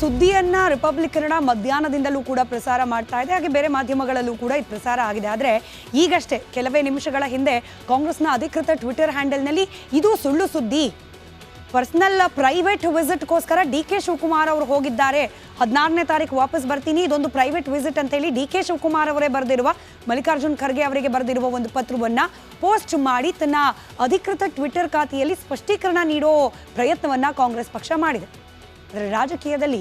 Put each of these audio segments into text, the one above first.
ಸುದ್ದಿಯನ್ನ republic Kannada ಮಧ್ಯಾಹ್ನದಿಂದಲೂ ಕೂಡ ಪ್ರಸಾರ ಮಾಡ್ತಾ ಇದೆ. ಹಾಗೆ ಬೇರೆ ಮಾಧ್ಯಮಗಳಲ್ಲೂ ಕೂಡ ಇದು ಪ್ರಸಾರ ಆಗಿದೆ. ಆದರೆ ಈಗಷ್ಟೇ ಕೆಲವೇ ನಿಮಿಷಗಳ ಹಿಂದೆ ಕಾಂಗ್ರೆಸ್ನ ಅಧಿಕೃತ ಟ್ವಿಟರ್ ಹ್ಯಾಂಡಲ್ನಲ್ಲಿ ಇದು ಸುಳ್ಳು ಸುದ್ದಿ. ಪರ್ಸನಲ್ ಪ್ರೈವೇಟ್ ವಿಸಿಟ್ಗೋಸ್ಕರ ಡಿ ಕೆ ಶಿವಕುಮಾರ್ ಅವರು ಹೋಗಿದ್ದಾರೆ. ಹದಿನಾರನೇ ತಾರೀಕು ವಾಪಸ್ ಬರ್ತೀನಿ. ಇದೊಂದು ಪ್ರೈವೇಟ್ ವಿಸಿಟ್ ಅಂತೇಳಿ ಡಿ ಕೆ ಶಿವಕುಮಾರ್ ಅವರೇ ಬರೆದಿರುವ ಮಲ್ಲಿಕಾರ್ಜುನ್ ಖರ್ಗೆ ಅವರಿಗೆ ಬರೆದಿರುವ ಒಂದು ಪತ್ರವನ್ನು ಪೋಸ್ಟ್ ಮಾಡಿ ತನ್ನ ಅಧಿಕೃತ ಟ್ವಿಟರ್ ಖಾತೆಯಲ್ಲಿ ಸ್ಪಷ್ಟೀಕರಣ ನೀಡೋ ಪ್ರಯತ್ನವನ್ನು ಕಾಂಗ್ರೆಸ್ ಪಕ್ಷ ಮಾಡಿದೆ. ಆದರೆ ರಾಜಕೀಯದಲ್ಲಿ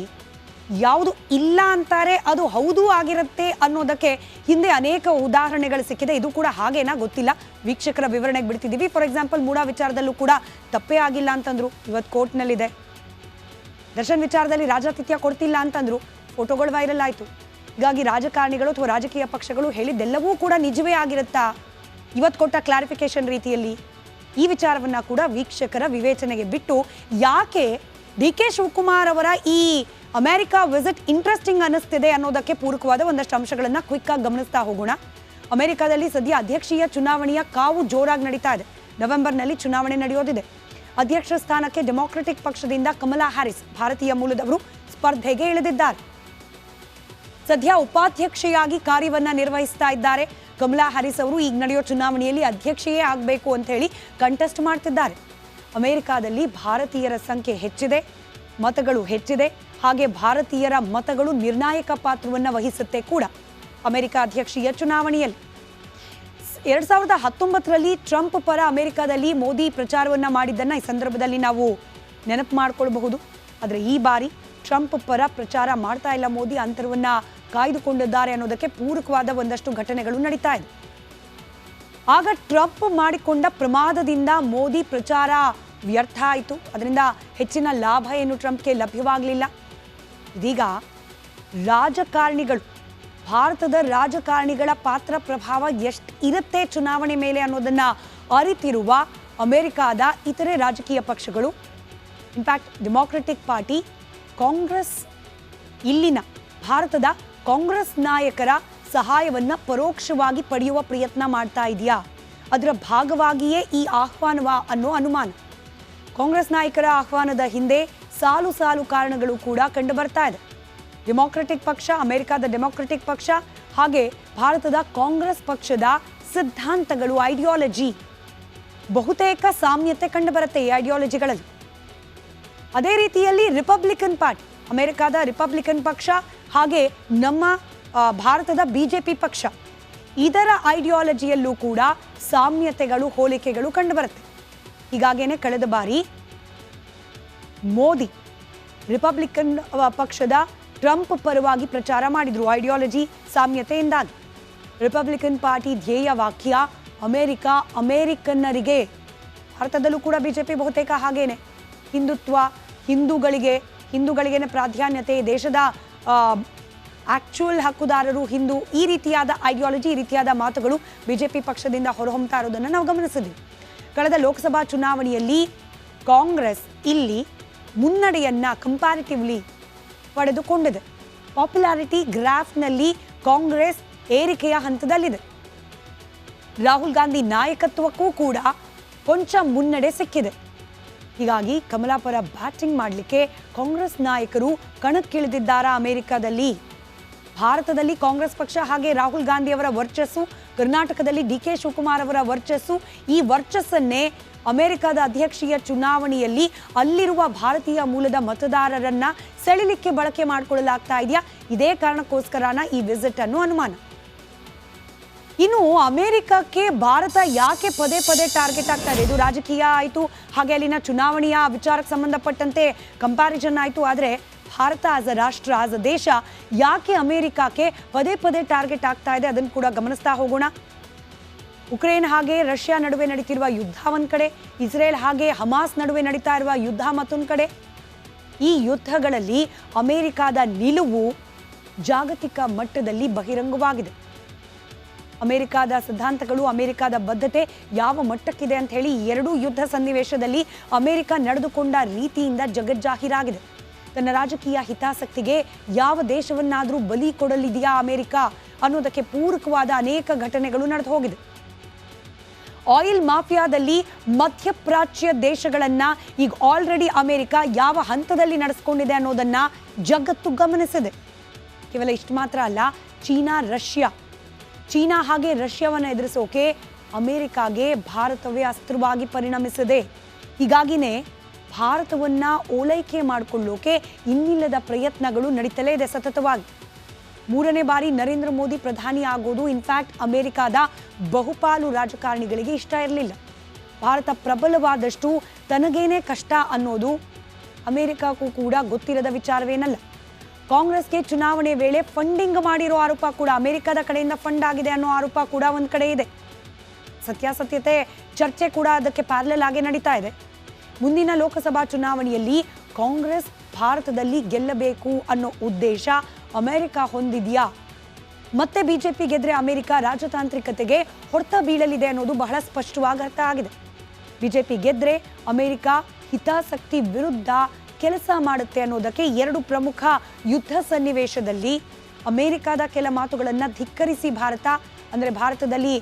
ಯಾವುದು ಇಲ್ಲ ಅಂತಾರೆ ಅದು ಹೌದು ಆಗಿರುತ್ತೆ ಅನ್ನೋದಕ್ಕೆ ಹಿಂದೆ ಅನೇಕ ಉದಾಹರಣೆಗಳು ಸಿಕ್ಕಿದೆ. ಇದು ಕೂಡ ಹಾಗೇನಾ ಗೊತ್ತಿಲ್ಲ. ವೀಕ್ಷಕರ ವಿವರಣೆಗೆ ಬಿಡ್ತಿದ್ದೀವಿ. ಫಾರ್ ಎಕ್ಸಾಂಪಲ್ ಮೂಡಾ ವಿಚಾರದಲ್ಲೂ ಕೂಡ ತಪ್ಪೇ ಆಗಿಲ್ಲ ಅಂತಂದ್ರು. ಇವತ್ತು ಕೋರ್ಟ್ನಲ್ಲಿದೆ. ದರ್ಶನ್ ವಿಚಾರದಲ್ಲಿ ರಾಜಾತಿಥ್ಯ ಕೊಡ್ತಿಲ್ಲ ಅಂತಂದ್ರು. ಫೋಟೋಗಳು ವೈರಲ್ ಆಯಿತು. ಹೀಗಾಗಿ ರಾಜಕಾರಣಿಗಳು ಅಥವಾ ರಾಜಕೀಯ ಪಕ್ಷಗಳು ಹೇಳಿದ್ದೆಲ್ಲವೂ ಕೂಡ ನಿಜವೇ ಆಗಿರುತ್ತಾ? ಇವತ್ತು ಕೊಟ್ಟ ಕ್ಲಾರಿಫಿಕೇಶನ್ ರೀತಿಯಲ್ಲಿ ಈ ವಿಚಾರವನ್ನು ಕೂಡ ವೀಕ್ಷಕರ ವಿವೇಚನೆಗೆ ಬಿಟ್ಟು ಯಾಕೆ ಡಿ ಕೆ ಶಿವಕುಮಾರ್ ಅವರ ಈ ಅಮೆರಿಕ ವಿಸಿಟ್ ಇಂಟ್ರೆಸ್ಟಿಂಗ್ ಅನ್ನಿಸ್ತಿದೆ ಅನ್ನೋದಕ್ಕೆ ಪೂರಕವಾದ ಒಂದಷ್ಟು ಅಂಶಗಳನ್ನು ಕ್ವಿಕ್ ಆಗಿ ಗಮನಿಸ್ತಾ ಹೋಗೋಣ. ಅಮೆರಿಕದಲ್ಲಿ ಸದ್ಯ ಅಧ್ಯಕ್ಷೀಯ ಚುನಾವಣೆಯ ಕಾವು ಜೋರಾಗಿ ನಡೀತಾ ಇದೆ. ನವೆಂಬರ್ನಲ್ಲಿ ಚುನಾವಣೆ ನಡೆಯೋದಿದೆ. ಅಧ್ಯಕ್ಷ ಸ್ಥಾನಕ್ಕೆ ಡೆಮಾಕ್ರೆಟಿಕ್ ಪಕ್ಷದಿಂದ ಕಮಲಾ ಹ್ಯಾರಿಸ್ ಭಾರತೀಯ ಮೂಲದವರು ಸ್ಪರ್ಧೆಗೆ ಇಳಿದಿದ್ದಾರೆ. ಸದ್ಯ ಉಪಾಧ್ಯಕ್ಷೆಯಾಗಿ ಕಾರ್ಯವನ್ನ ನಿರ್ವಹಿಸ್ತಾ ಇದ್ದಾರೆ. ಕಮಲಾ ಹ್ಯಾರಿಸ್ ಅವರು ಈಗ ನಡೆಯೋ ಚುನಾವಣೆಯಲ್ಲಿ ಅಧ್ಯಕ್ಷೆಯೇ ಆಗಬೇಕು ಅಂತ ಹೇಳಿ ಕಂಟೆಸ್ಟ್ ಮಾಡ್ತಿದ್ದಾರೆ. ಅಮೆರಿಕಾದಲ್ಲಿ ಭಾರತೀಯರ ಸಂಖ್ಯೆ ಹೆಚ್ಚಿದೆ, ಮತಗಳು ಹೆಚ್ಚಿದೆ, ಹಾಗೆ ಭಾರತೀಯರ ಮತಗಳು ನಿರ್ಣಾಯಕ ಪಾತ್ರವನ್ನು ವಹಿಸುತ್ತೆ ಕೂಡ. ಅಮೆರಿಕ ಅಧ್ಯಕ್ಷೀಯ ಚುನಾವಣೆಯಲ್ಲಿ ಎರಡ್ ಸಾವಿರದ ಹತ್ತೊಂಬತ್ತರಲ್ಲಿ ಟ್ರಂಪ್ ಪರ ಅಮೆರಿಕದಲ್ಲಿ ಮೋದಿ ಪ್ರಚಾರವನ್ನ ಮಾಡಿದ್ದನ್ನ ಈ ಸಂದರ್ಭದಲ್ಲಿ ನಾವು ನೆನಪು ಮಾಡಿಕೊಳ್ಳಬಹುದು ಆದರೆ ಈ ಬಾರಿ ಟ್ರಂಪ್ ಪರ ಪ್ರಚಾರ ಮಾಡ್ತಾ ಇಲ್ಲ ಮೋದಿ, ಅಂತರವನ್ನ ಕಾಯ್ದುಕೊಂಡಿದ್ದಾರೆ ಅನ್ನೋದಕ್ಕೆ ಪೂರಕವಾದ ಒಂದಷ್ಟು ಘಟನೆಗಳು ನಡೀತಾ ಇದೆ. ಆಗ ಟ್ರಂಪ್ ಮಾಡಿಕೊಂಡ ಪ್ರಮಾದದಿಂದ ಮೋದಿ ಪ್ರಚಾರ ವ್ಯರ್ಥ ಆಯಿತು. ಅದರಿಂದ ಹೆಚ್ಚಿನ ಲಾಭ ಏನು ಟ್ರಂಪ್ಗೆ ಲಭ್ಯವಾಗಲಿಲ್ಲ. ಇದೀಗ ರಾಜಕಾರಣಿಗಳು, ಭಾರತದ ರಾಜಕಾರಣಿಗಳ ಪಾತ್ರ ಪ್ರಭಾವ ಎಷ್ಟು ಇರುತ್ತೆ ಚುನಾವಣೆ ಮೇಲೆ ಅನ್ನೋದನ್ನು ಅರಿತಿರುವ ಅಮೆರಿಕಾದ ಇತರೆ ರಾಜಕೀಯ ಪಕ್ಷಗಳು. ಇನ್ಫ್ಯಾಕ್ಟ್ ಡೆಮಾಕ್ರೆಟಿಕ್ ಪಾರ್ಟಿ ಕಾಂಗ್ರೆಸ್, ಇಲ್ಲಿನ ಭಾರತದ ಕಾಂಗ್ರೆಸ್ ನಾಯಕರ ಸಹಾಯವನ್ನು ಪರೋಕ್ಷವಾಗಿ ಪಡೆಯುವ ಪ್ರಯತ್ನ ಮಾಡ್ತಾ ಇದೆಯಾ? ಅದರ ಭಾಗವಾಗಿಯೇ ಈ ಆಹ್ವಾನವ ಅನ್ನೋ ಅನುಮಾನ. ಕಾಂಗ್ರೆಸ್ ನಾಯಕರ ಆಹ್ವಾನದ ಹಿಂದೆ ಸಾಲು ಸಾಲು ಕಾರಣಗಳು ಕೂಡ ಕಂಡು ಬರ್ತಾ ಇದೆ. ಡೆಮಾಕ್ರೆಟಿಕ್ ಪಕ್ಷ, ಅಮೆರಿಕದ ಡೆಮಾಕ್ರೆಟಿಕ್ ಪಕ್ಷ ಹಾಗೆ ಭಾರತದ ಕಾಂಗ್ರೆಸ್ ಪಕ್ಷದ ಸಿದ್ಧಾಂತಗಳು, ಐಡಿಯಾಲಜಿ ಬಹುತೇಕ ಸಾಮ್ಯತೆ ಕಂಡುಬರುತ್ತೆ ಈ ಐಡಿಯಾಲಜಿಗಳಲ್ಲಿ. ಅದೇ ರೀತಿಯಲ್ಲಿ ರಿಪಬ್ಲಿಕನ್ ಪಾರ್ಟಿ, ಅಮೆರಿಕದ ರಿಪಬ್ಲಿಕನ್ ಪಕ್ಷ ಹಾಗೆ ನಮ್ಮ ಭಾರತದ ಬಿಜೆಪಿ ಪಕ್ಷ ಇದರ ಐಡಿಯಾಲಜಿಯಲ್ಲೂ ಕೂಡ ಸಾಮ್ಯತೆಗಳು, ಹೋಲಿಕೆಗಳು ಕಂಡುಬರುತ್ತೆ. ಹೀಗಾಗೇನೆ ಕಳೆದ ಬಾರಿ ಮೋದಿ ರಿಪಬ್ಲಿಕನ್ ಪಕ್ಷದ ಟ್ರಂಪ್ ಪರವಾಗಿ ಪ್ರಚಾರ ಮಾಡಿದ್ರು. ಐಡಿಯಾಲಜಿ ಸಾಮ್ಯತೆಯಿಂದಾಗಿ. ರಿಪಬ್ಲಿಕನ್ ಪಾರ್ಟಿ ಧ್ಯೇಯ ವಾಕ್ಯ ಅಮೆರಿಕ ಅಮೆರಿಕನ್ನರಿಗೆ, ಭಾರತದಲ್ಲೂ ಕೂಡ ಬಿಜೆಪಿ ಬಹುತೇಕ ಹಾಗೇನೆ. ಹಿಂದುತ್ವ, ಹಿಂದೂಗಳಿಗೆ, ಹಿಂದೂಗಳಿಗೇನೆ ಪ್ರಾಧಾನ್ಯತೆ, ದೇಶದ ಆಕ್ಚುಯಲ್ ಹಕ್ಕುದಾರರು, ಹಿಂದೂ, ಈ ರೀತಿಯಾದ ಐಡಿಯಾಲಜಿ ಈ ರೀತಿಯಾದ ಮಾತುಗಳು ಬಿಜೆಪಿ ಪಕ್ಷದಿಂದ ಹೊರಹೊಮ್ಮತಾ ಇರೋದನ್ನು ನಾವು ಗಮನಿಸಿದ್ವಿ. ಕಳೆದ ಲೋಕಸಭಾ ಚುನಾವಣೆಯಲ್ಲಿ ಕಾಂಗ್ರೆಸ್ ಇಲ್ಲಿ ಮುನ್ನಡೆಯನ್ನ ಕಂಪ್ಯಾರಿಟಿವ್ಲಿ ಪಡೆದುಕೊಂಡಿದೆ. ಪಾಪ್ಯುಲಾರಿಟಿ ಗ್ರಾಫ್ನಲ್ಲಿ ಕಾಂಗ್ರೆಸ್ ಏರಿಕೆಯ ಹಂತದಲ್ಲಿದೆ. ರಾಹುಲ್ ಗಾಂಧಿ ನಾಯಕತ್ವಕ್ಕೂ ಕೂಡ ಕೊಂಚ ಮುನ್ನಡೆ ಸಿಕ್ಕಿದೆ. ಹೀಗಾಗಿ ಕಮಲಾಪುರ ಬ್ಯಾಟಿಂಗ್ ಮಾಡಲಿಕ್ಕೆ ಕಾಂಗ್ರೆಸ್ ನಾಯಕರು ಕಣಕ್ಕಿಳಿದಿದ್ದಾರಾ ಅಮೆರಿಕದಲ್ಲಿ? ಭಾರತದಲ್ಲಿ ಕಾಂಗ್ರೆಸ್ ಪಕ್ಷ ಹಾಗೆ ರಾಹುಲ್ ಗಾಂಧಿ ಅವರ ವರ್ಚಸ್ಸು, ಕರ್ನಾಟಕದಲ್ಲಿ ಡಿ ಕೆ ಶಿವಕುಮಾರ್ ಅವರ ವರ್ಚಸ್ಸು, ಈ ವರ್ಚಸ್ಸನ್ನೇ ಅಮೆರಿಕದ ಅಧ್ಯಕ್ಷೀಯ ಚುನಾವಣೆಯಲ್ಲಿ ಅಲ್ಲಿರುವ ಭಾರತೀಯ ಮೂಲದ ಮತದಾರರನ್ನ ಸೆಳಿಲಿಕ್ಕೆ ಬಳಕೆ ಮಾಡಿಕೊಳ್ಳಲಾಗ್ತಾ ಇದೆಯಾ? ಇದೇ ಕಾರಣಕ್ಕೋಸ್ಕರನ ಈ ವಿಸಿಟ್ ಅನ್ನು ಅನುಮಾನ. ಇನ್ನು ಅಮೆರಿಕಕ್ಕೆ ಭಾರತ ಯಾಕೆ ಪದೇ ಪದೇ ಟಾರ್ಗೆಟ್ ಆಗ್ತಾ ಇದೆ? ಇದು ರಾಜಕೀಯ ಆಯಿತು, ಹಾಗೆ ಅಲ್ಲಿನ ಚುನಾವಣೆಯ ವಿಚಾರಕ್ಕೆ ಸಂಬಂಧಪಟ್ಟಂತೆ ಕಂಪ್ಯಾರಿಸನ್ ಆಯಿತು. ಆದರೆ ಭಾರತ ಆಸ್ ಅ ರಾಷ್ಟ್ರ ಆಸ್ ಅ ದೇಶ, ಯಾಕೆ ಅಮೆರಿಕಕ್ಕೆ ಪದೇ ಪದೇ ಟಾರ್ಗೆಟ್ ಆಗ್ತಾ ಇದೆ? ಅದನ್ನು ಕೂಡ ಗಮನಿಸ್ತಾ ಹೋಗೋಣ. ಉಕ್ರೇನ್ ಹಾಗೆ ರಷ್ಯಾ ನಡುವೆ ನಡೀತಿರುವ ಯುದ್ಧ ಒಂದು ಕಡೆ, ಇಸ್ರೇಲ್ ಹಾಗೆ ಹಮಾಸ್ ನಡುವೆ ನಡೀತಾ ಇರುವ ಯುದ್ಧ ಮತ್ತೊಂದು ಕಡೆ. ಈ ಯುದ್ಧಗಳಲ್ಲಿ ಅಮೆರಿಕದ ನಿಲುವು ಜಾಗತಿಕ ಮಟ್ಟದಲ್ಲಿ ಬಹಿರಂಗವಾಗಿದೆ. ಅಮೆರಿಕದ ಸಿದ್ಧಾಂತಗಳು, ಅಮೆರಿಕದ ಬದ್ಧತೆ ಯಾವ ಮಟ್ಟಕ್ಕಿದೆ ಅಂತ ಹೇಳಿ ಎರಡೂ ಯುದ್ಧ ಸನ್ನಿವೇಶದಲ್ಲಿ ಅಮೆರಿಕ ನಡೆದುಕೊಂಡ ರೀತಿಯಿಂದ ಜಗಜ್ಜಾಹೀರಾಗಿದೆ. ತನ್ನ ರಾಜಕೀಯ ಹಿತಾಸಕ್ತಿಗೆ ಯಾವ ದೇಶವನ್ನಾದರೂ ಬಲಿ ಕೊಡಲಿದೆಯಾ ಅಮೆರಿಕ ಅನ್ನೋದಕ್ಕೆ ಪೂರಕವಾದ ಅನೇಕ ಘಟನೆಗಳು ನಡೆದು ಹೋಗಿದೆ. ಆಯಿಲ್ ಮಾಫಿಯಾದಲ್ಲಿ ಮಧ್ಯಪ್ರಾಚ್ಯ ದೇಶಗಳನ್ನ ಈಗ ಆಲ್ರೆಡಿ ಅಮೆರಿಕ ಯಾವ ಹಂತದಲ್ಲಿ ನಡೆಸ್ಕೊಂಡಿದೆ ಅನ್ನೋದನ್ನ ಜಗತ್ತು ಗಮನಿಸಿದೆ. ಕೇವಲ ಇಷ್ಟು ಮಾತ್ರ ಅಲ್ಲ, ಚೀನಾ, ರಷ್ಯಾ. ಚೀನಾ ಹಾಗೆ ರಷ್ಯಾವನ್ನು ಎದುರಿಸೋಕೆ ಅಮೆರಿಕಾಗೆ ಭಾರತವೇ ಅಸ್ತ್ರವಾಗಿ ಪರಿಣಮಿಸಿದೆ. ಹೀಗಾಗಿನೇ ಭಾರತವನ್ನ ಓಲೈಕೆ ಮಾಡಿಕೊಳ್ಳೋಕೆ ಇನ್ನಿಲ್ಲದ ಪ್ರಯತ್ನಗಳು ನಡೀತಲೇ ಇದೆ ಸತತವಾಗಿ. ಮೂರನೇ ಬಾರಿ ನರೇಂದ್ರ ಮೋದಿ ಪ್ರಧಾನಿ ಆಗೋದು ಇನ್ಫ್ಯಾಕ್ಟ್ ಅಮೆರಿಕಾದ ಬಹುಪಾಲು ರಾಜಕಾರಣಿಗಳಿಗೆ ಇಷ್ಟ ಇರಲಿಲ್ಲ. ಭಾರತ ಪ್ರಬಲವಾದಷ್ಟು ತನಗೇನೇ ಕಷ್ಟ ಅನ್ನೋದು ಅಮೆರಿಕಕ್ಕೂ ಕೂಡ ಗೊತ್ತಿರದ ವಿಚಾರವೇನಲ್ಲ. ಕಾಂಗ್ರೆಸ್ಗೆ ಚುನಾವಣೆ ವೇಳೆ ಫಂಡಿಂಗ್ ಮಾಡಿರೋ ಆರೋಪ ಕೂಡ ಅಮೆರಿಕದ ಕಡೆಯಿಂದ ಫಂಡ್ ಆಗಿದೆ ಅನ್ನೋ ಆರೋಪ ಕೂಡ ಒಂದು ಕಡೆ ಇದೆ. ಸತ್ಯಾಸತ್ಯತೆ ಚರ್ಚೆ ಕೂಡ ಅದಕ್ಕೆ ಪ್ಯಾರಲಲ್ ಆಗಿ ನಡೀತಾ ಇದೆ. ಮುಂದಿನ ಲೋಕಸಭಾ ಚುನಾವಣೆಯಲ್ಲಿ ಕಾಂಗ್ರೆಸ್ ಭಾರತದಲ್ಲಿ ಗೆಲ್ಲಬೇಕು ಅನ್ನೋ ಉದ್ದೇಶ ಅಮೆರಿಕ ಹೊಂದಿದೆಯಾ? ಮತ್ತೆ ಬಿಜೆಪಿ ಗೆದ್ರೆ ಅಮೆರಿಕ ರಾಜತಾಂತ್ರಿಕತೆಗೆ ಹೊಡೆತ ಬೀಳಲಿದೆ ಅನ್ನೋದು ಬಹಳ ಸ್ಪಷ್ಟವಾಗಿ ಅರ್ಥ ಆಗಿದೆ. ಬಿಜೆಪಿ ಗೆದ್ರೆ ಅಮೆರಿಕ ಹಿತಾಸಕ್ತಿ ವಿರುದ್ಧ ಕೆಲಸ ಮಾಡುತ್ತೆ ಅನ್ನೋದಕ್ಕೆ ಎರಡು ಪ್ರಮುಖ ಯುದ್ಧ ಸನ್ನಿವೇಶದಲ್ಲಿ ಅಮೆರಿಕದ ಕೆಲ ಮಾತುಗಳನ್ನು ಧಿಕ್ಕರಿಸಿ ಭಾರತ, ಅಂದರೆ ಭಾರತದಲ್ಲಿ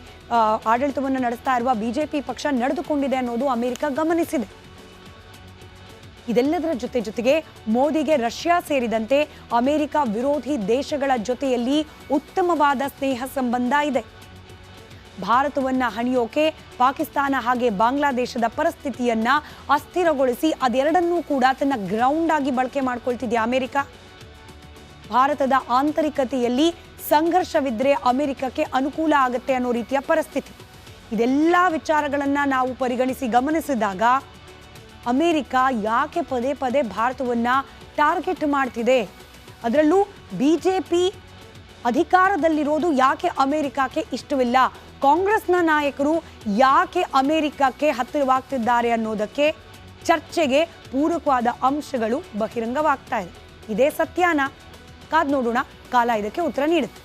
ಆಡಳಿತವನ್ನು ನಡೆಸ್ತಾ ಇರುವ ಬಿಜೆಪಿ ಪಕ್ಷ ನಡೆದುಕೊಂಡಿದೆ ಅನ್ನೋದು ಅಮೆರಿಕ ಗಮನಿಸಿದೆ. ಇದೆಲ್ಲದರ ಜೊತೆ ಜೊತೆಗೆ ಮೋದಿಗೆ ರಷ್ಯಾ ಸೇರಿದಂತೆ ಅಮೆರಿಕ ವಿರೋಧಿ ದೇಶಗಳ ಜೊತೆಯಲ್ಲಿ ಉತ್ತಮವಾದ ಸ್ನೇಹ ಸಂಬಂಧ ಇದೆ. ಭಾರತವನ್ನ ಹಣಿಯೋಕೆ ಪಾಕಿಸ್ತಾನ ಹಾಗೆ ಬಾಂಗ್ಲಾದೇಶದ ಪರಿಸ್ಥಿತಿಯನ್ನ ಅಸ್ಥಿರಗೊಳಿಸಿ ಅದೆರಡನ್ನೂ ಕೂಡ ತನ್ನ ಗ್ರೌಂಡ್ ಆಗಿ ಬಳಕೆ ಮಾಡಿಕೊಳ್ತಿದೆಯಾ ಅಮೆರಿಕ? ಭಾರತದ ಆಂತರಿಕತೆಯಲ್ಲಿ ಸಂಘರ್ಷವಿದ್ರೆ ಅಮೆರಿಕಕ್ಕೆ ಅನುಕೂಲ ಆಗುತ್ತೆ ಅನ್ನೋ ರೀತಿಯ ಪರಿಸ್ಥಿತಿ. ಇದೆಲ್ಲ ವಿಚಾರಗಳನ್ನ ನಾವು ಪರಿಗಣಿಸಿ ಗಮನಿಸಿದಾಗ ಅಮೆರಿಕ ಯಾಕೆ ಪದೇ ಪದೇ ಭಾರತವನ್ನು ಟಾರ್ಗೆಟ್ ಮಾಡ್ತಿದೆ? ಅದರಲ್ಲೂ ಬಿ ಜೆ ಪಿ ಅಧಿಕಾರದಲ್ಲಿರೋದು ಯಾಕೆ ಅಮೆರಿಕಕ್ಕೆ ಇಷ್ಟವಿಲ್ಲ? ಕಾಂಗ್ರೆಸ್ನ ನಾಯಕರು ಯಾಕೆ ಅಮೆರಿಕಕ್ಕೆ ಹತ್ತಿರವಾಗ್ತಿದ್ದಾರೆ ಅನ್ನೋದಕ್ಕೆ ಚರ್ಚೆಗೆ ಪೂರಕವಾದ ಅಂಶಗಳು ಬಹಿರಂಗವಾಗ್ತಾ ಇದೆ. ಇದೇ ಸತ್ಯಾನ. ಕಾದ್ ನೋಡೋಣ. ಕಾಲ ಇದಕ್ಕೆ ಉತ್ತರ ನೀಡುತ್ತೆ.